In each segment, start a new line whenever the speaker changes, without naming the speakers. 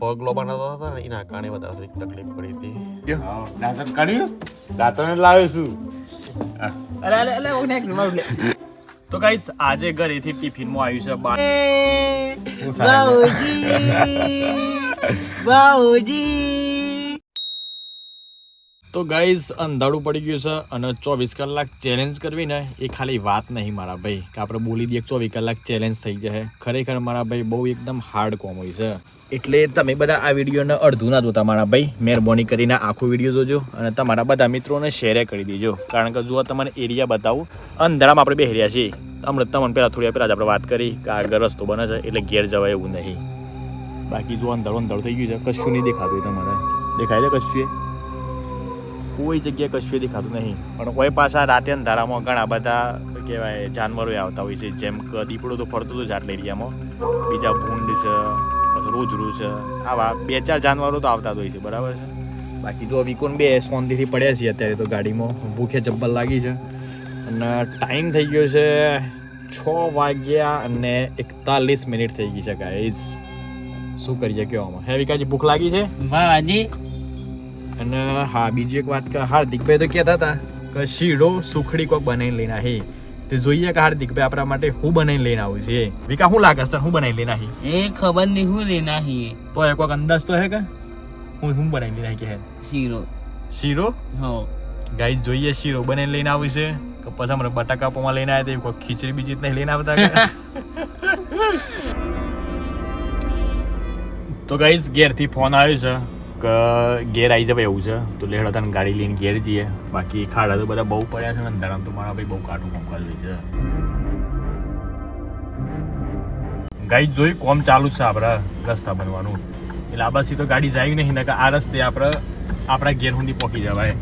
પગ લોબાના હતા ને એના કારણે વધારે થોડીક તકલીફ પડી હતી.
દાંતણ કાઢ્યું દાંતણ લાવીશું
અરે અરે અરે ઓને એક નંબર લે. તો ગાઈસ આજે ઘરેથી ટિફિનમાં આવ્યું છે બાર તો ગાઈઝ અંધારું પડી ગયું છે અને ચોવીસ કલાક ચેલેન્જ કરવી ને, એ ખાલી વાત નહીં મારા ભાઈ, કે આપણે બોલી દઈએ ચોવીસ કલાક ચેલેન્જ થઈ જશે. ખરેખર મારા ભાઈ બહુ એકદમ હાર્ડ કોમ હોય છે. એટલે તમે બધા આ વિડીયોને અડધું ના જોતા મારા ભાઈ, મહેરબાની કરીને આખો વીડિયો જોજો અને તમારા બધા મિત્રોને શેર કરી દેજો. કારણ કે જો તમને એરિયા બતાવું. અંધારામાં આપણે બેસી રહ્યા છીએ. હમણાં તમને પહેલાં થોડી પહેલાં જ આપણે વાત કરી કે આગળ રસ્તો બને છે, એટલે ઘેર જવાય એવું નહીં. બાકી જો અંધારું અંધારું થઈ ગયું છે. કશું નહીં દેખાતું તમારે. દેખાય છે કશું? કોઈ જગ્યાએ કશું દેખાતું નહીં. પણ કોઈ પાછા રાતે અંધારામાં ઘણા બધા કહેવાય જાનવરો આવતા હોય છે. જેમ કે દીપડો તો ફરતો હતો જાટલા એરિયામાં. બીજા ભૂંડ છે, પછી રોજરૂ છે. આવા બે ચાર જાનવરો તો આવતા જ હોય છે, બરાબર છે? બાકી તો વિકોન બે સોનથી પડ્યા છીએ અત્યારે તો ગાડીમાં. ભૂખે ચપ્પલ લાગી છે. અને ટાઈમ થઈ ગયો છે છ વાગ્યા અને એકતાલીસ મિનિટ થઈ ગઈ છે ગાઈઝ શું કરીએ કહેવામાં? હે વિકાજી, ભૂખ લાગી છે?
વાવાજી
અને હા બીજી એક વાત કે હાર્દિકભાઈ તો કહેતા હતા કે શીરો સુખડી કોક બનાવીને લઈને આવી તે જોઈએ કે હાર્દિકભાઈ આપણા માટે હું બનાવીને લઈને આવું છે. વિકા હું લાગે છે હું બનાવીને લઈને આવી
એ ખબર નહીં હું લઈને નાહી
તો એક વખત અંદાજ તો હે કે? હું હું બનાવીને લઈને આવી કે
શીરો.
શીરો?
હો.
ગાઈસ જોઈએ શીરો બનાવીને લઈને આવું છે. કે પછી અમને બટાકા પોમાં લઈને આવ્યા કોઈ ખીચડી બીજી નહીં લઈને આવતા તો ગાઈસ ઘેરથી ફોન આવ્યો છે. કે ઘેર આવી જવાય એવું છે. તો લેહડા હતા ગાડી લઈને ઘેર જઈએ. બાકી ખાડા તો બધા બહુ પડ્યા છે ને અંધારામાં તો મારા ભાઈ બહુ કાઠું કામકાજ હોય છે. ગાઈ જોઈ કોમ ચાલુ છે આપણા રસ્તા બનવાનું. એટલે આ બાજુથી તો ગાડી જાય નહીં કે આ રસ્તે આપણે, આપણા ઘેર સુધી પહોંચી જવાય.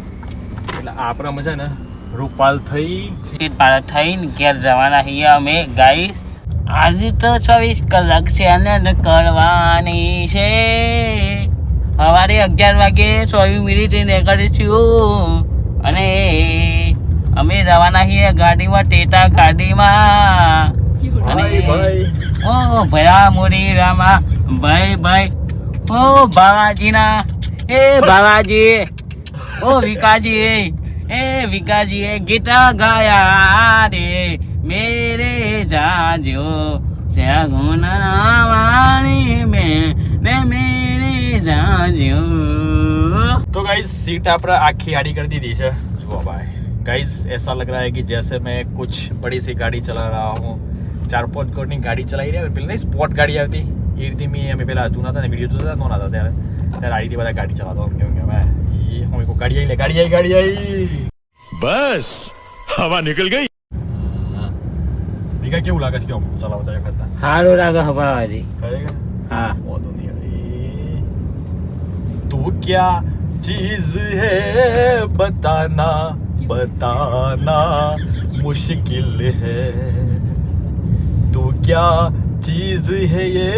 એટલે આપણે છે ને, રૂપાલ થઈ
પેટ થઈને ઘેર જવાના છીએ અમે, ગાઈસ. આજે તો ચોવીસ કલાક છે અને કરવાની છે. સવારે અગિયાર વાગે સોવી મિનિટે નીકળીશું. અને અમે રવાના છીએ ગાડીમાં ટેટા ગાડીમાં.
ભાઈ
ઓ ભયા મોરી રામા. ભાઈ ભાઈ. ઓ બાવાજીના. એ બાવાજી. ઓ વિકાજી. એ વિકાજી એ ગીતા ગાયા રે. મેરે જાજો શ્યાગુનાવાની મે ને મેરે જાજો
तो गाइस सीट આપણે આખી આડી कर दी છે જુઓ भाई गाइस ऐसा लग रहा है कि जैसे मैं कुछ बड़ी सी गाड़ी चला रहा हूँ ચાર પાંચ કરોડની ગાડી ચલાવી રહ્યા પેલી નહીં સ્પોર્ટ ગાડી આવતી એ રીતે મેં અમે પેલા જૂના હતા ને વિડીયો જોતા હતા નોના હતા ત્યારે ત્યારે આ રીતે બધા ગાડી ચલાવતો કેમ કે ભાઈ એ અમે કોઈ ગાડી આવી લે ગાડી આવી ગાડી આવી
बस हवा निकल गई
રીકા કેવું લાગે છે કેમ ચલાવતા વખત
સારું લાગે હવાવાજી
ખરેખર
હા
વાંધો નહીં અરે वो क्या चीज है बताना बताना मुश्किल है। तू क्या चीज है ये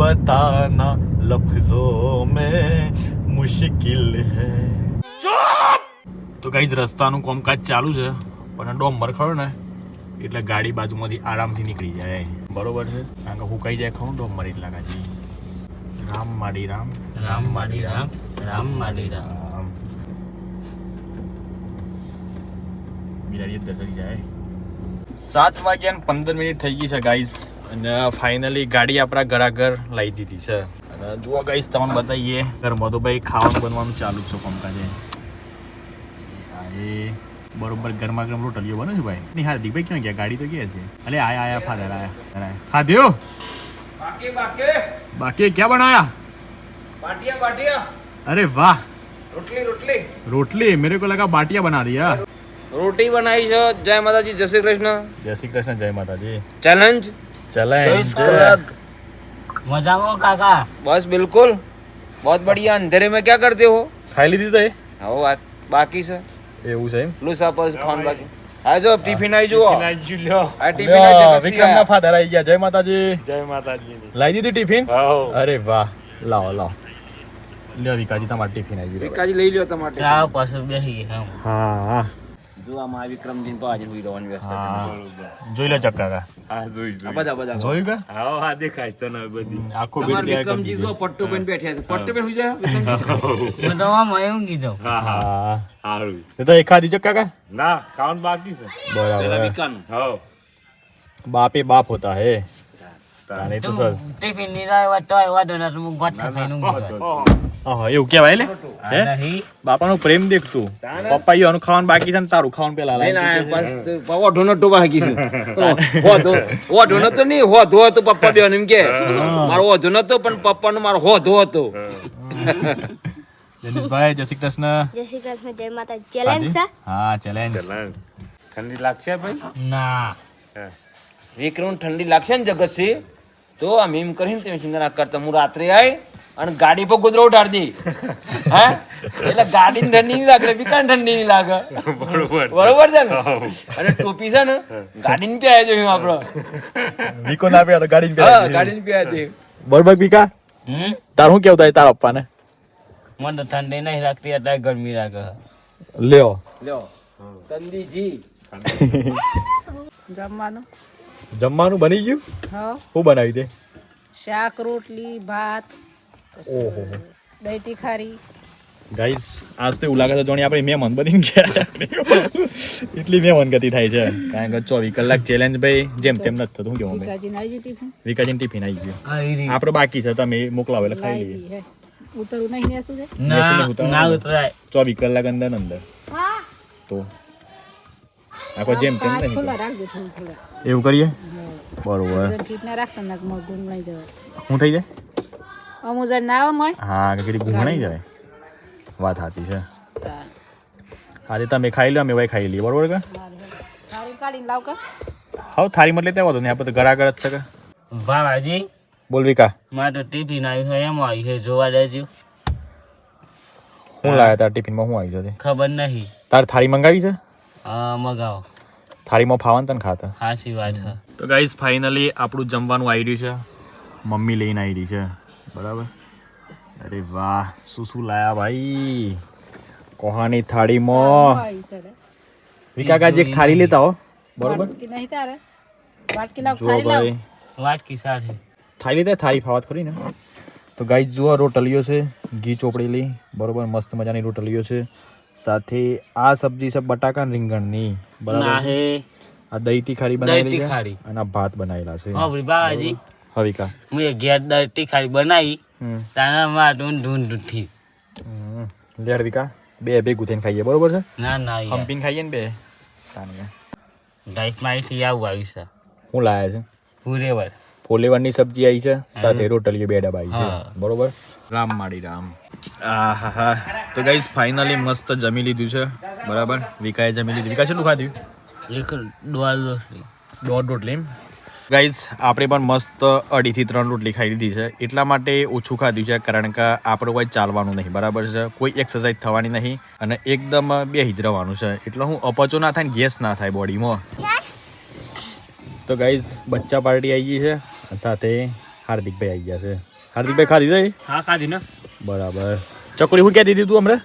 बताना લફઝો મેં મુશ્કિલ હે તો કઈ જ રસ્તાનું કોમકાજ ચાલુ છે, પણ ડોમ્બર ખરો ને, એટલે ગાડી બાજુમાંથી આરામથી નીકળી જાય. બરોબર છે? કારણ કે હું કઈ જાય ખરું ડોમ્બર એટલા કાચી રામ માડી રામ
રામ. માડી રામ રામ માડી રામ
બિલાડી અંદર કરી જાય. સાત વાગ્યા ને પંદર મિનિટ થઈ ગઈ છે ગાઈસ અને ફાઇનલી ગાડી આપણા ઘરાઘર લાવી દીધી છે. અને જુઓ ગાઈસ તમને બતાવીએ. ઘરમાં તો ભાઈ ખાવાનું બનવાનું ચાલુ છે કામકાજે આજે બરોબર ગરમા ગરમ રોટલીઓ બને છે ભાઈ? નહીં હાર્દિક ભાઈ ક્યાં ગયા? ગાડી તો ગયા છે. અલે આયા આયા ફાધર આયા આયા. ખાધ્યો
બાકી બાકી.
બાકી ક્યાં બનાયા
બાટિયા બાટિયા
અરે વાહ
રોટલી રોટલી
રોટલી મેરે को लगा बाटिया बना दिया
રોટી બનાવી છે જય માતાજી જય શ્રી કૃષ્ણ
જય શ્રી કૃષ્ણ જય માતાજી
ચેલેન્જ
ચલે
દસ કલાક
મજામાં કાકા
बस बिल्कुल बहुत बढ़िया अंधेरे में क्या करते हो
ખાઈ લીધી તો એ
हाँ बात बाकी से
એવું છે એમ
लूसा पर खान આ જો ટિફિન આવી જુઓ. ટિફિન લ્યો આ
ટિફિન
આવી
વિક્રમ ફાધર આવી ગયા. જય માતાજી.
જય માતાજી.
લાવી દીધી ટિફિન? અરે વાહ. લાવો લાવો. લ્યો વિકાજી તમાર ટિફિન આવી ગયું.
વિકાજી લઈ લ્યો તમારે
ટિફિન. હા પાછો બેહી
હા હા.
જો આ મા વિક્રમજી તો આજે હુઈ રહેવાની વ્યવસ્થા
જોઈ લો ચક્કા કા.
જોઈ બધા બધા.
જોયું કા? કરી
વિક્રમજી જો પટ્ટો પણ બેઠ્યા છે પટ્ટો પણ હુઈ જાય?
તો આમાં એવું કીધું.
હા તો તો એખાદી ચક્કા કા?
ના કાઉન્ટ બાકી છે.
બરાબર.
વિકાનું.
હો.
બાપે બાપ હોતા હે. તારે તો સર.
ટિફિનની રાય તો આવ્યા ના હું ગોઠા ખાઈને ઊંઘી
એવું કેવાય લે? હે બાપાનો પ્રેમ દેખતું પપ્પા ખાવાનું બાકી છે ને તારું ખાવાનું પેલા
બેન એમ કે. મારો ઓઢો નતો પણ પપ્પાનો મારો હોધો હતો.
જનીશભાઈ જય શ્રી કૃષ્ણ.
જય શ્રી કૃષ્ણ જય માતા ચેલેન્જ છે?
હા ચેલેન્જ
ઠંડી લાગશે ભાઈ?
ના.
વિક્રમ ઠંડી લાગશે ને જગતસિંહ? તો આમ એમ કરીને તમે ચિંતા ના કરતા. હું રાત્રે આવી અને ગાડી પર કૂતરો ઉઠાડી દી. હા? એટલે ગાડી ઠંડી નહીં લાગે વિકાન ઠંડી નહીં લાગે.
બરોબર
બરોબર છે ને? અને ટોપી છે ને ગાડી ને પહેરાઈ જોયું આપડે.
વિકો ના પે ગાડી ને
હા ગાડી ને પહેરાઈ દે.
બરોબર પીકા
હમ?
તાર શું કેવું થાય તારા પપ્પાને?
મને તો ઠંડી નહીં લાગતી એટલે ગરમી લાગે.
લ્યો.
લ્યો. તંદીજી.
જમવાનું?
જમવાનું બની ગયું? શું બનાવી દે?
શાક રોટલી ભાત
ઓહો.
દહીં તીખારી
ગાઈસ આજ તો એવું લાગે છે જોણી આપણે મહેમાન બની ગયા. એટલી મહેમાન ગતિ થાય છે. કારણ કે ચોવીસ કલાક ચેલેન્જ ભાઈ જેમ તેમ નથી થતું. શું કેવું
વિકાજીન
વિકાજીને ટિફિન આવી ગયું. આપણો બાકી છે તમે મોકલાવો એટલે ખાઈ લઈએ.
ઉતરવું નહીં
ચોવીસ કલાક અંદર અંદર. તો આખો જેમ તેમ નહીં એવું કરીએ? બરોબર. શું થઈ જાય?
અમુક ના આવે
હા કીધી ગુંગણાઈ જાય. વાત સાચી છે. આજે તમે ખાઈ લો અમે ભાઈ ખાઈ લઈએ. બરોબર કે? હવે થાળી મતલે તેવો વાંધો નહીં આપણે તો ગરાગર જ છે કે?
બાબાજી
બોલ વિકા.
મારે તો ટિફિન આવ્યું છે એમ આવ્યું છે જોવા દેજો.
શું લાવ્યા તાર ટિફિનમાં હું આવી છે
ખબર નહીં.
તાર થાળી મંગાવી છે?
હા મગાવો.
થાળીમાં ફાવન તને ખાતા
સાચી વાત છે
તો ગાઈઝ ફાઇનલી આપણું જમવાનું આવી રહ્યું છે. મમ્મી લઈને આવી રહી છે. બરાબર? અરે વાહ શું શું લાયા ભાઈ? કોહાની થાળીમાં. વિકાકાજી એક થાળી લેતા હો. બરોબર?
નહીં તારે? વાટકી લાવ થાળી લાવ.
વાટકી સાથે
થાળી લેતા થાળી ફાવત ખરી ને. તો ગાઈઝ જુઓ રોટલીઓ છે. ઘી ચોપડેલી બરોબર મસ્ત મજાની રોટલીઓ છે. સાથે આ સબ્જી છે બટાકા રીંગણની. બરાબર છે? આ દહીં તીખારી
બનાવી
બનાવેલી છે અને આ ભાત બનાવેલા છે.
હા ભાઈ બાબાજી
હવિકા
મેં ઘેર દહીં તીખારી બનાવી. તારા માટે ધૂન ઢૂંઢી
હમ. લે હર્વિકા બે ભેગું થઈને ખાઈએ બરોબર છે?
ના ના યાર.
ખાઈએ ને બે? તાને
ડાઈટ માહિતી આવું આવ્યું છે.
હું લાયા છે?
ફુલેવર
ફુલેવરની સબ્જી આવી છે સાથે રોટલી બે ડબ્બા આવી છે. બરોબર? રામ માડી રામ. આહા હા તો ગાઈઝ ફાઇનલી મસ્ત જમી લીધું છે. બરાબર? વિકાએ જમી લીધું. વિકા શું ખાધું?
એક દોઢ રોટલી.
દોઢ રોટલી ગાઈઝ આપણે પણ મસ્ત અઢીથી ત્રણ રોટલી ખાઈ લીધી છે. એટલા માટે ઓછું ખાધું છે કારણ કે આપણું કોઈ ચાલવાનું નહીં. બરાબર છે? કોઈ એક્સરસાઇઝ થવાની નહીં અને એકદમ બે રહેવાનું છે. એટલે હું અપચો ના થાય ગેસ ના થાય બોડીમાં. તો ગાઈઝ બચ્ચા પાર્ટી આવી ગઈ છે સાથે હાર્દિકભાઈ આવી ગયા છે. હાર્દિકભાઈ ખાધી
હા ખાધી ને.
બરાબર. ચકડી હું ક્યાં દીધી તું હમણાં?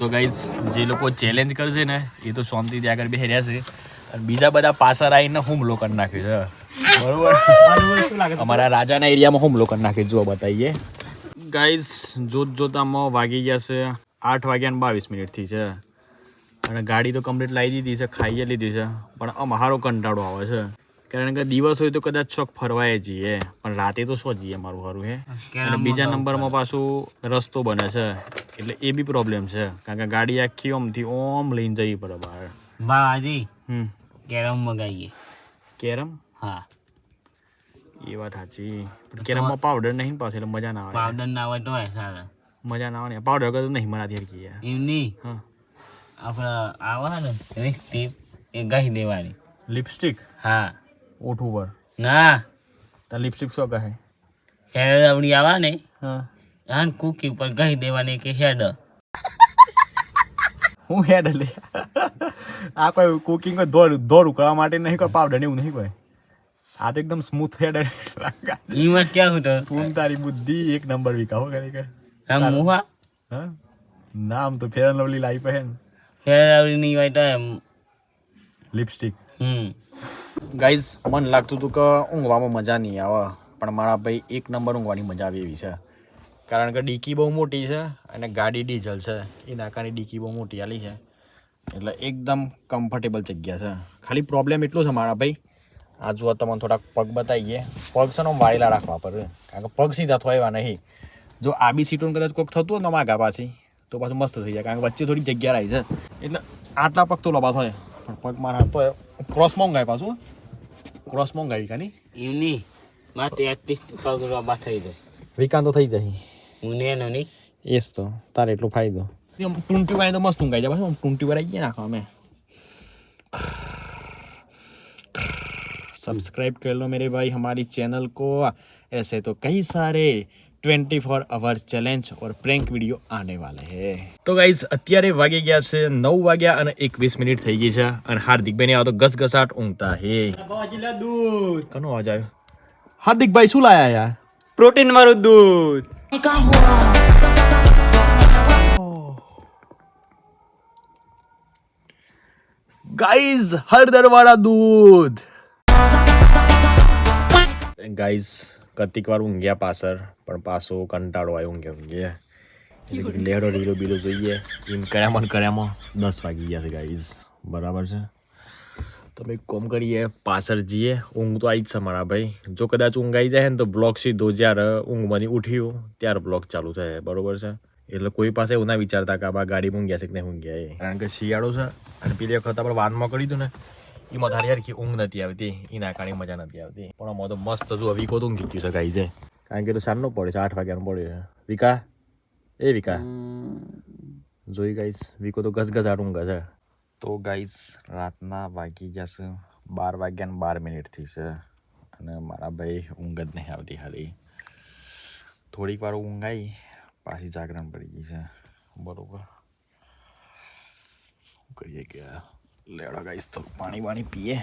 તો
ગાઈઝ જે લોકો ચેલેન્જ કરશે ને એ તો શાંતિથી આગળ બેસી રહ્યા છે. અને બીજા બધા પાછા આવીને હુમલો કરી નાખ્યો છે. બરોબર? અમારા રાજાના એરિયામાં હુમલો કરી નાખ્યો જો બતાવીએ. ગાઈઝ જોત જોતામાં વાગી ગયા છે આઠ વાગ્યા ને બાવીસ મિનિટથી છે. અને ગાડી તો કમ્પ્લીટ લાવી દીધી છે ખાઈએ લીધી છે. પણ અમારો કંટાળો આવે છે. કારણ કે દિવસ હોય તો કદાચ ચોક ફરવાય જઈએ. પણ રાતે તો શું જઈએ મારું સારું હે. અને બીજા નંબરમાં પાછું રસ્તો બને છે. એટલે એ બી પ્રોબ્લેમ છે. કારણ કે ગાડી આખી ઓમથી ઓમ લઈને જવી પડે બહાર.
બાબાજી
હમ.
કેરમ મગાવીએ
કેરમ?
હા.
એ વાત સાચી. પણ કેરમમાં પાવડર નહીં પાછું એટલે મજા ના આવે.
પાવડર ના હોય તો
મજા ના આવે ને. પાવડર વગર નહીં મારા હરકી યાર
એમ નહીં?
હા.
આપણે આવે ને લિપસ્ટિક એ ગાઈ દેવાની.
લિપસ્ટિક?
હા.
ઓઠ ઉપર.
ના.
તો લિપસ્ટિક શું કહે?
હેર આપણી આવે ને
હા.
આન કુકી ઉપર ગાઈ દેવાની કે હેડ.
હું હેડ લે? આ કોઈ કુકિંગ દોડ દોડ ઉકળવા માટે નહીં કોઈ પાવડર એવું નહીં કોઈ. આ તો એકદમ સ્મૂથ હેડ
એમાં ક્યાં હતો
તું? તારી બુદ્ધિ એક નંબર વિકાવો કે
હા મુહા
હા? નામ તો ફેર એન્ડ લવલી લાઈ પહેન
ફેર આવડી હોય તો એમ.
લિપસ્ટિક
હમ.
ગાઈઝ મન લાગતું હતું કે ઊંઘવામાં મજા નહીં આવે પણ મારા ભાઈ એક નંબર ઊંઘવાની મજા આવી એવી છે. કારણ કે ડીકી બહુ મોટી છે અને ગાડી ડીઝલ છે. એ નાકાની ડીકી બહુ મોટી આલી છે. એટલે એકદમ કમ્ફર્ટેબલ જગ્યા છે. ખાલી પ્રોબ્લેમ એટલો છે મારા ભાઈ. આ જુઓ તમને થોડાક પગ બતાવીએ. પગ છે ને વાળેલા રાખવા પડે. કારણ કે પગ સીધા થવા એવા નહીં. જો આ બી સીટોને કદાચ કોઈક થતું હોય ને માગા પાછી. તો પાછું મસ્ત થઈ જાય કારણ કે વચ્ચે થોડી જગ્યા રહી છે એટલે આટલા પગ તો લોબા થાય પણ પગ મારા તો ક્રોસમાં ઊંઘાય પાછું ક્રોસમાં ઊંઘાવી કાની
એમ નહીં માં તેત્રીસ પગ રોબા થઈ જાય
વિકાન તો થઈ જાય
હું ને એનો નહીં
એ જ તો તારે એટલો ફાયદો ટૂંટી વાળી તો મસ્ત ઊંઘાઈ જાય પાછું ટૂંટી વાળી ગયા નાખો અમે सब्सक्राइब कर लो मेरे भाई हमारी चैनल को ऐसे तो कई सारे ટ્વેન્ટી ફોર અવર ચેલેન્જ ઓર પ્રેન્ક વીડિયો આને વાલે હે. તો ગાઈઝ અત્યારે વાગી ગયા છે નવ વાગ્યા અને એકવીસ મિનિટ થઈ ગઈ છે અને હાર્દિકભાઈ ને આ તો ઘસઘસાટ ઊંઘતા હે. કનો અવાજ આવ્યો? હાર્દિકભાઈ શું લાયા યાર?
પ્રોટીન વાળું દૂધ.
ગાઈઝ હળદર વાળા દૂધ. ગાઈઝ કતિક વાર ઊંઘ્યા પાછળ, પણ પાછો કંટાળો આવ્યો ઊંઘે ઊંઘે. લેડો રીલો બીલો જોઈએ. એમ કર્યામાં કર્યામાં દસ વાગી ગયા છે ગાઈઝ બરાબર છે? તમે કોમ કરીએ, પાછળ જઈએ. ઊંઘ તો આવી જ છે મારા ભાઈ. જો કદાચ ઊંઘ આવી જાય ને તો બ્લોગ સીધો જ્યારે ઊંઘમાંથી ઉઠ્યું, ત્યારે બ્લોગ ચાલુ થાય. બરોબર છે? એટલે કોઈ પાસે એવું ના વિચારતા કે આ ગાડી ઊંઘ્યા છે કે નહીં ઊંઘ્યા એ. કારણ કે શિયાળો છે અને પેલી વખત આપણે વાનમાં કરી દઉં ને એમાં તારી યાર ઊંઘ નથી આવતી. એના કારણે મજા નથી આવતી. પણ આમાં તો મસ્ત જો વિકો તો ઊંઘી ગયું છે ગાઈ જાય કારણ કે તો સાંજનો પડે છે આઠ વાગ્યાનો પડ્યો છે. વિકા? એ વિકા? જોઈ ગાઈસ વિકો તો ગસગસાટ ઊંઘે છે. તો ગાઈસ રાતના વાગી ગયા છે બાર વાગ્યા ને બાર મિનિટથી છે. અને મારા ભાઈ ઊંઘ જ નહીં આવતી હાલી. થોડીક વાર ઊંઘાઈ પાછી જાગરણ પડી ગઈ છે. બરોબર. કરીએ કે લેડો ગાઈસ, તો પાણી વાણી પીએ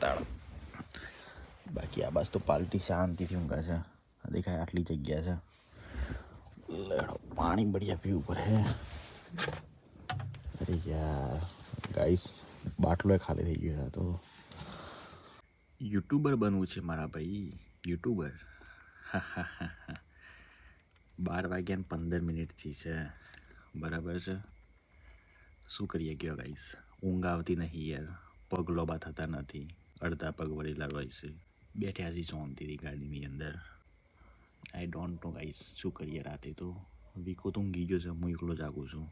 તાળ બાકી આ બસ તો પાલટી શાંતિથી ઊંઘા છે. દેખાય આટલી જગ્યા છે. લેડો, પાણી બઢિયા પીવું પડે અરે યાર, ગાઈસ, બાટલો ખાલી થઈ ગયો તો. યુટ્યુબર બનવું છે મારા ભાઈ, યુટ્યુબર. બાર વાગ્યા ને પંદર મિનિટથી છે. બરાબર છે? શું કરીએ ગયો ગાઈસ? ઊંઘ આવતી નહીં યાર. પગ લોબા થતા નથી. અડધા પગ વળેલા હોય છે. બેઠ્યા છીએ શાંતિથી ગાડીની અંદર. આઈ ડોન્ટ નો ગાઈસ શું કરીએ રાતે તો? વીકો તો ઊંઘી ગયો છે, હું એકલો જાગું છું.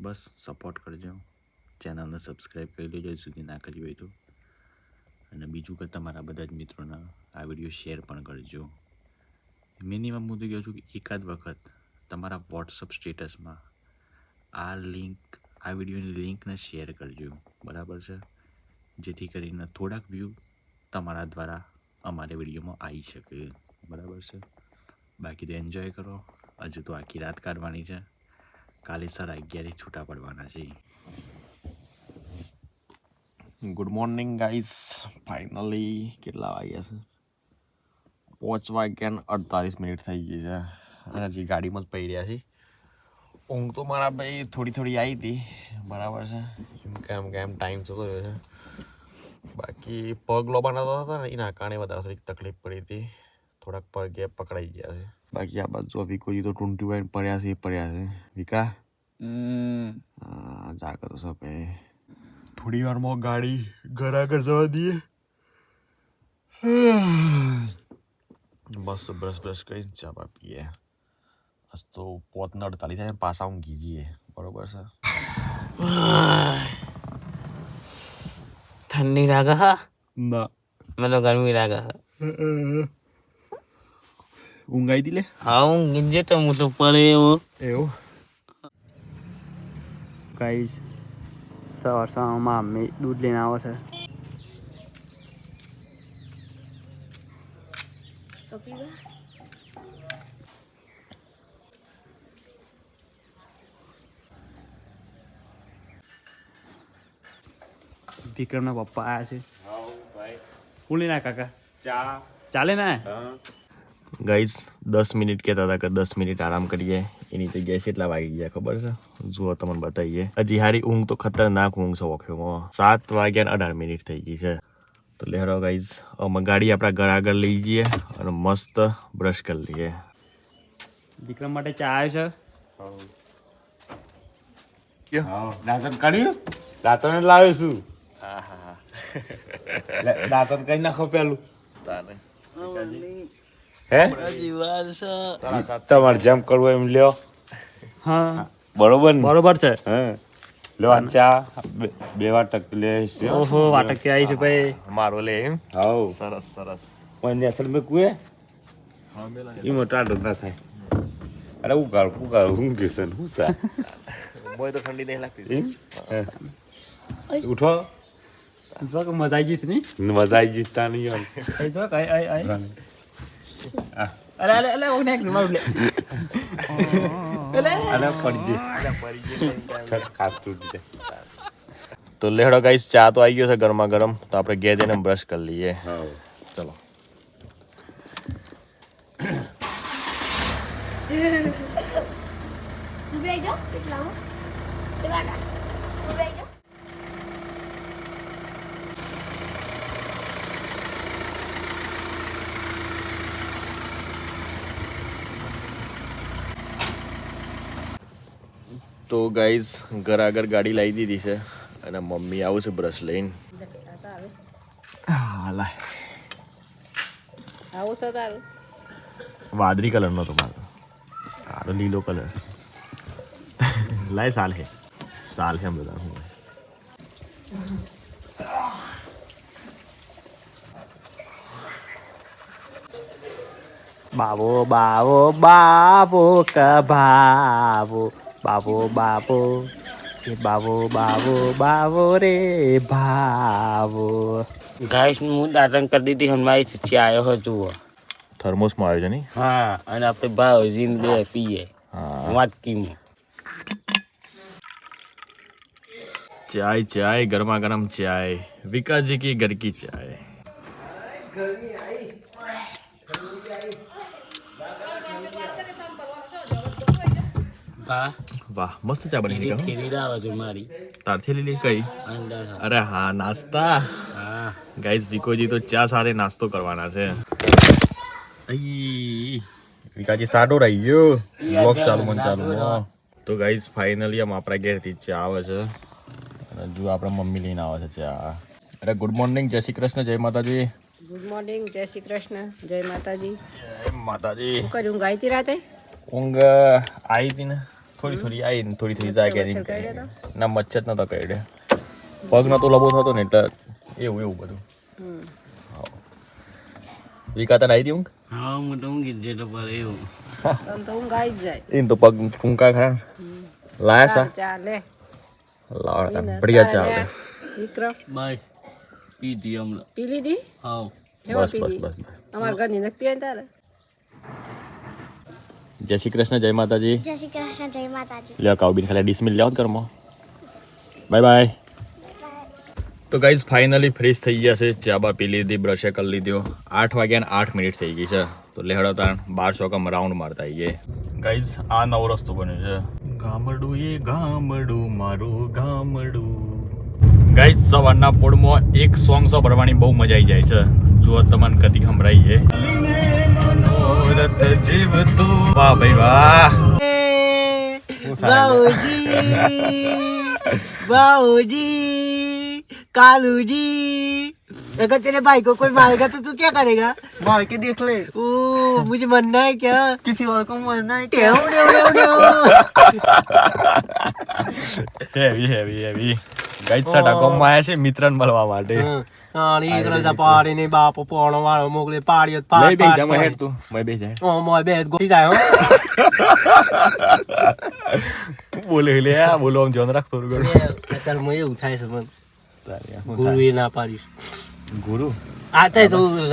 બસ સપોર્ટ કરજો. ચેનલને સબસ્ક્રાઈબ કરી લેજો સુધી ના કરી હોય તો. અને બીજું કે તમારા બધા જ મિત્રોને આ વીડિયો શેર પણ કરજો. મિનિમમ હું તો કહું છું કે એકાદ વખત તમારા વોટ્સઅપ સ્ટેટસમાં આ લિંક આ વિડીયોની લિંકને શેર કરજો. બરાબર છે? જેથી કરીને થોડાક વ્યૂ તમારા દ્વારા અમારે વિડીયોમાં આવી શકે. બરાબર છે? બાકી તો એન્જોય કરો. હજુ તો આખી રાત કાઢવાની છે. કાલે સાડા અગિયારે છૂટા પડવાના છે. ગુડ મોર્નિંગ ગાઈસ ફાઇનલી કેટલા વાગ્યા છે? પાંચ વાગ્યા ને અડતાલીસ મિનિટ થઈ ગઈ છે. અને હજી ગાડીમાં જ પડી રહ્યા છે ઊંઘ તો મારા ભાઈ થોડી થોડી આવી હતી. બરાબર છે. એમ કે એમ કે એમ ટાઈમ જતો રહ્યો છે? બાકી પગ લોબાના તો હતા ને એના કારણે વધારે થોડીક તકલીફ પડી હતી. થોડાક પગે પકડાઈ ગયા છે. બાકી આ બાજુ અભિકોજી તો ટ્વેન્ટી વાઈન પડ્યા છે એ પડ્યા છે. વિકા હા, જાગે તો સપે થોડી વારમાં ગાડી ઘર આગળ જવા દઈએ. બસ બ્રશ બ્રશ કરીને ચા પીએ. બસ તો પોતને અડતાલીસ થાય પાછા ઊંઘી જઈએ બરોબર છે.
ઠંડી લાગે હા?
ના.
મને તો ગરમી લાગે હા.
ઊંઘાઈ દી લે?
હા હું ગીંજે તો હું તો પડે એવો.
એવું?
ગાઈઝ સવાર સવારમાં મમ્મી દૂધ લઈને આવે છે
તો પીવા
વિક્રમના પપ્પા આવ્યા છે.
હું ના કાકા? ચા. ચાલે ને
ગાઈઝ દસ મિનિટ કહેતા હતા કે દસ મિનિટ આરામ કરીએ. એની જગ્યાએ કેટલા વાગી ગયા ખબર છે? જુઓ તમને બતાવીએ. હજી હારી ઊંઘ તો ખતરનાક ઊંઘ છે વખ્યોમાં સાત વાગ્યા અઢાર મિનિટ થઈ ગઈ છે. તો લેહરો ગાઈઝ અમે ગાડી આપણા ઘર આગળ લઈ જઈએ અને મસ્ત બ્રશ કરી લઈએ.
વિક્રમ માટે ચા આવ્યો છે? કાઢ્યું દાંતણ લાવ્યો છું. લે, દાંતણ કઈ નાખો પેલું હે તમારે જેમ કરવું એમ લ્યો
હા
બરોબર
બરોબર છે
હા લો આ ચા બે- વાટક લે છે
ઓહો વાટક આવી છે ભાઈ
મારો લે એમ
હાઉ
સરસ સરસ
પણ અસલ મે કુએ હા મેલા ઈ મોટા ડો ના થાય અરે હું ગાળ હું ગાળ હું કે હું સા
મોય તો ઠંડી નહીં લાગતી
એમ? ઉઠો
કે મજા આવી ગઈ છે નહીં
મજા આવી જીતતા નહીં આમ.
એ જો કે આય આય અરે અરે અરે ઓને એક મારું લે
અરે પડજે ખાસ તૂટી જાય
તો લેહડો ગાઈસ ચા તો આવી ગયો છે ગરમા ગરમ તો આપણે ઘેર જઈને બ્રશ કરી લઈએ ચલો
ઊભી જો કેટલા હું ઊભી જાઓ
તો ગાઈઝ ઘર આગળ ગાડી લાવી દીધી છે અને મમ્મી આવું છે બ્રશ લઈને. વાદળી કલરનો તો મારો. તારો લીલો કલર લાય સાલ હે. સાલ હે બધા હું.
બાબો બાવો બાવો કભાવો बाबो बाबो बाबो बाबो बाबो रे बाबो। गाइस
मुँह दातन कर दी थी हमारी चिची आयो हो जो
थर्मोस में आयो जानी?
हाँ अने आपने बाहर जिन दे पिए
हाँ
मत
की मु चाय चाय गर्मा गर्म चाय। विकास जी की घर की चाय।
गर्मी आई गर्मी आई बा
વાહ મસ્ત ચા બની
ઠેરી થેલી લાવો મારી. મારી
તારથી લીલી કઈ? અરે હા નાસ્તા.
હા.
ગાઈઝ વિકોજી તો ચા સાથે નાસ્તો કરવાના છે. અઈ. વિકાજી સાડો રહી ગયો. બ્લોગ ચાલુ મન ચાલુ. તો ગાઈઝ ફાઇનલી આમ આપણા ઘેરથી ચા આવે છે. અને જો આપણા મમ્મી લઈને આવે છે ચા. અરે ગુડ મોર્નિંગ જય શ્રી કૃષ્ણ જય માતાજી.
ગુડ મોર્નિંગ જય શ્રી કૃષ્ણ જય માતાજી.
જય માતાજી.
કર્યું ઊંઘ રાતે?
ઊંઘ આવી હતી ને. થોડી થોડી આવી ને થોડી થોડી જાય
કરડ્યા
ના મચ્છર નતો કરડે પગ નતો લબો થતો ને એટલે એવું એવું બધું. વિકાતા આવી ઊંઘ?
હા હું તો ઊંઘી જ જતો પર એવું.
તો ઊંઘ આવી જાય.
એમ તો પગ ફૂંકા ખરા લાયા સા?
ચાલે
લાવ
પીને
બઢિયા ચાલે.
વિક્રમ
બાય. પીધી હમણાં.
પી લીધી?
હા.
બસ
પી
બસ બસ
અમાર ઘરની નક્કી તારે?
જય શ્રી કૃષ્ણ જય માતાજી.
જય શ્રી કૃષ્ણ જય માતાજી.
લ્યો કાઉબીન ખાલી ડિસમિલ લ્યો કરમો. Bye bye. તો ગાઈઝ ફાઇનલી ફ્રેશ થઈ ગયા છે. ચા બા પી લીધી બ્રશે કરી લીધો. આઠ વાગ્યાને આઠ મિનિટ થઈ ગઈ છે. તો લેહડો તાણ બાર ચોકમ રાઉન્ડ મારતા આવીએ ગાઈઝ આ નવો રસ્તો બન્યો છે. ગામડું એ ગામડું મારું ગામડું. ગાઈઝ સવારના પોળમાં એક સોંગ સો ભરવાની બહુ મજા આવી જાય છે. જુઓ તમને કદી સંભળાઈએ મનોરથ જીવતું વાહ ભાઈ વાહ
बाबूजी कालूजी अगर तेरे भाई को कोई मारेगा तो तू क्या करेगा मार के देख ले ओ मुझे मरना है क्या किसी और को मरना है क्या Dave, Dave, Dave, Dave.
Heavy heavy heavy guide સાડા કોમમાં આવ્યા છે મિત્રન મળવા માટે.
આની એક રજા પાડી ને બાપ પોણો વાળો મોકલે પાડ
લઈ બે જા
પાડ.
હેડ તું. મે બે જાય
ઓ મોય બે ગોઈ જાય હો.
બોલે લે આ બોલો આમ જોન રાખ થોડું ઘણું.
અત્યારે મને એવું થાય છે મન ગુરુ એ ના પાડીશ
ગુરુ?
આ તો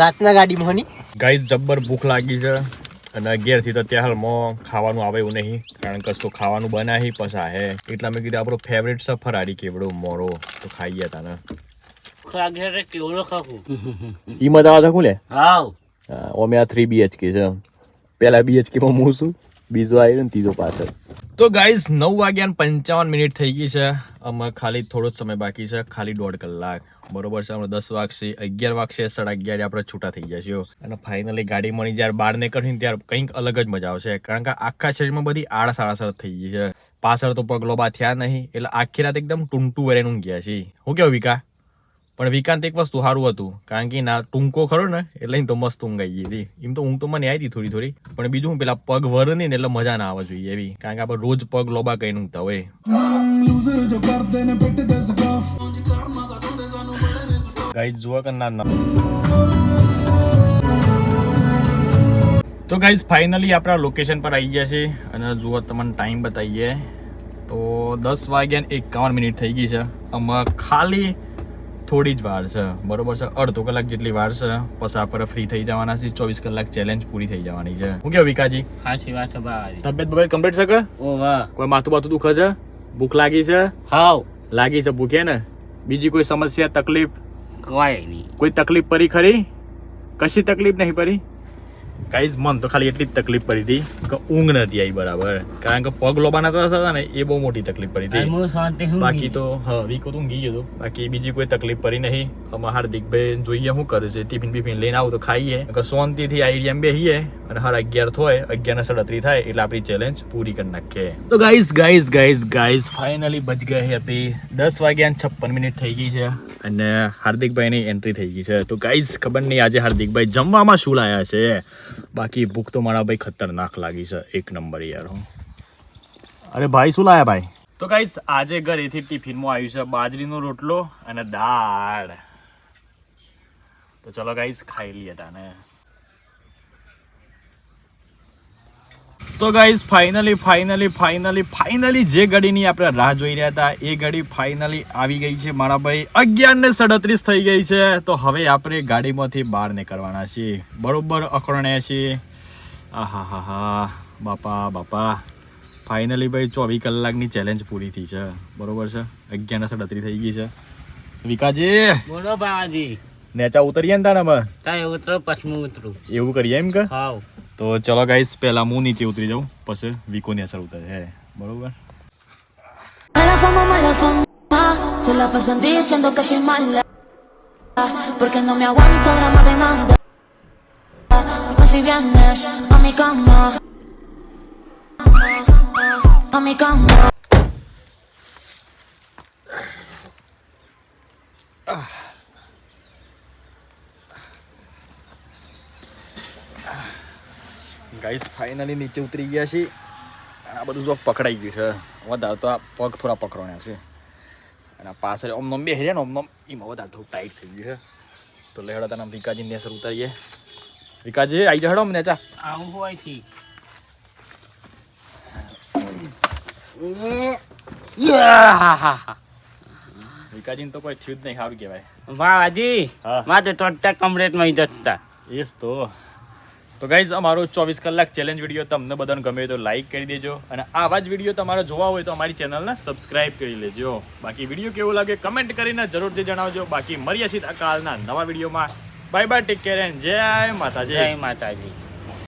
રાતના ગાડીમાં મોની
ગાઈસ જબ્બર ભૂખ લાગી છે. અને અગિયારથી તો ત્યાં હાલમાં ખાવાનું આવે એવું નહીં. કારણ કે તો ખાવાનું બનાવી પસા હે. એટલા મેં કીધું આપણો ફેવરેટ છે ફરારી કેવડો મોરો. તો ખાઈ ગયા તાને.
કેવડો ખાવું
ઈ મજા આવે છે લે?
હાવ
અમે આ થ્રી બીએચકે છે. પહેલા બીએચકેમાં હું છું બીજો આવ્યો ને ત્રીજો પાછળ. તો ગાઈઝ નવ વાગ્યા ને પંચાવન મિનિટ થઈ ગઈ છે. અમે ખાલી થોડો જ સમય બાકી છે, ખાલી દોઢ કલાક. બરોબર છે દસ વાગશે, અગિયાર વાગશે, સાડા અગિયારે આપણે છૂટા થઈ જશું અને ફાઇનલી ગાડી મળી જ્યારે બહાર નીકળશે ત્યારે કંઈક અલગ જ મજા આવશે, કારણ કે આખા શરીરમાં બધી આળસ આળસ થઈ ગઈ છે. પાછળ તો પગલોબા થયા નહીં, એટલે આખી રાત એકદમ ટૂંટું વરેનું ગયા છીએ. હું કેવું વિકા? પણ વિકાંત એક વસ્તુ સારું હતું, કારણ કે ના ટૂંકો ખરો ને, એટલે તો મસ્ત ઊંઘ આવી ગઈ હતી. એમ તો ઊંઘ તો મને આવી હતી થોડી થોડી, પણ બીજું હું પેલા પગ વર ને એટલે મજા ના આવે જોઈએ એવી, કારણ કે આપણે રોજ પગ લોબા કઈ ઊંઘતા હોય. ગાઈઝ જુઓ કે ના તો ગાઈઝ ફાઇનલી આપણા લોકેશન પર આવી ગયા છે અને જુઓ તમને ટાઈમ બતાવીએ. તો દસ વાગ્યા એકાવન મિનિટ થઈ ગઈ છે. આમાં ખાલી થોડી જ વાર છે. બરોબર છે? અડધો કલાક જેટલી વાર છે. પછી આપણે ફ્રી થઈ જવાના છે ચોવીસ કલાક ચેલેન્જ પૂરી થઈ જવાની છે. હું કેવું વિકાજી?
સાચી વાત છે ભાઈ.
તબિયત બબિયત કમ્પ્લીટ છે કે?
ઓ વાહ.
કોઈ માથું બાથું દુખે છે? ભૂખ લાગી છે?
હાવ.
લાગી છે ભૂખે ને? બીજી કોઈ સમસ્યા તકલીફ?
કોઈ નહીં.
કોઈ તકલીફ પડી ખરી? કશી તકલીફ નહીં પડી ગાઈઝ મન તો ખાલી એટલી જ તકલીફ પડી હતી કે ઊંઘ નથી આવી બરાબર. કારણ કે પગ લોબાના હતા ને એ બહુ મોટી તકલીફ પડી હતી. બાકી તો હા વીકો તો ઊંઘી ગયો બાકી બીજી કોઈ તકલીફ પડી નહીં. અમે હાર્દિકભાઈ જોઈએ શું કરે છે. ટિફિન બિફિન લઈને આવું તો ખાઈએ. કે શાંતિથી આઈડિયા બેહીએ અને હાર અગિયાર થાય અગિયાર ને સડત્રી થાય એટલે આપણી ચેલેન્જ પૂરી કરી નાખીએ. તો guys guys guys guys finally બચ ગઈ હતી દસ વાગ્યા છપ્પન મિનિટ થઈ ગઈ છે. અને હાર્દિકભાઈની એન્ટ્રી થઈ ગઈ છે. તો ગાઈઝ ખબર નહીં આજે હાર્દિકભાઈ જમવામાં શું લાયા છે? બાકી ભૂખ તો મારા ભાઈ ખતરનાક લાગી છે, એક નંબર યાર અરે ભાઈ, શું લાયા ભાઈ? તો ગાઈઝ આજે ઘરેથી ટિફિનમાં આવ્યું છે બાજરીનો રોટલો અને દાળ. તો ચલો ગાઈઝ ખાઈ લઈએ તાને. તો guys finally finally finally finally જે ઘડીની આપણે રાહ જોઈ રહ્યા હતા એ ગાડી ફાઇનલી આવી ગઈ છે મારા ભાઈ. અગિયાર ને સડત્રીસ થઈ ગઈ છે. તો હવે આપણે ગાડીમાંથી બહાર નીકળવાના છીએ. બરોબર અકરણે છીએ. આહા હા હા બાપા બાપા. ફાઇનલી ભાઈ ચોવીસ કલાકની ચેલેન્જ પૂરી થઈ છે. બરોબર છે? અગિયાર ને સડત્રીસ થઈ ગઈ છે. વિકાજી.
બોલો
નેચા ઉતરીએ ને તાણે અમે?
તાય ઉતરો પછી ઉતરું.
એવું કરીએ એમ કે?
હાવ.
તો ચલો ગાઈસ પહેલા હું નીચે ઉતરી જાઉં પછી વિકોની અસર ઉતરે હે બરોબર
Mala fama, mala fama, se la pasan diciendo que soy mala. Porque no me aguanto drama de nada. Y pues si vienes a mi cama, a mi cama.
guys finally નીચે ઉતરી ગયા છીએ. અને આ બધું જો પકડાઈ ગયું છે. વધારે તો આ પગ થોડા પકડવાના છે. અને આ પાછળ ઓમ બે હેર્યા ને ઓમનોમ એમાં વધારે થોડું ટાઈટ થઈ ગયું છે. તો લેહડો તને વિકાજી ને અસર ઉતારીએ. વિકાજી આવી જડો મને ચા
આવું હોયથી
વિકાજીને તો કોઈ થયું જ નહીં સારું કહેવાય.
બાવાજી
હા.
મારે તો કમ્પ્લેટમાં જતા.
એ જ તો. તો ગાઈઝ અમારો ચોવીસ કલાક ચેલેન્જ વીડિયો તમને બધાને ગમે તો લાઇક કરી દેજો અને આવા જ વીડિયો તમારે જોવા હોય તો અમારી ચેનલને સબસ્ક્રાઇબ કરી લેજો. બાકી વીડિયો કેવો લાગે કમેન્ટ કરીને જરૂરથી જણાવજો. બાકી મળીએ છીએ કાલના નવા વિડીયોમાં bye bye take care and જય માતાજી.
જય માતાજી.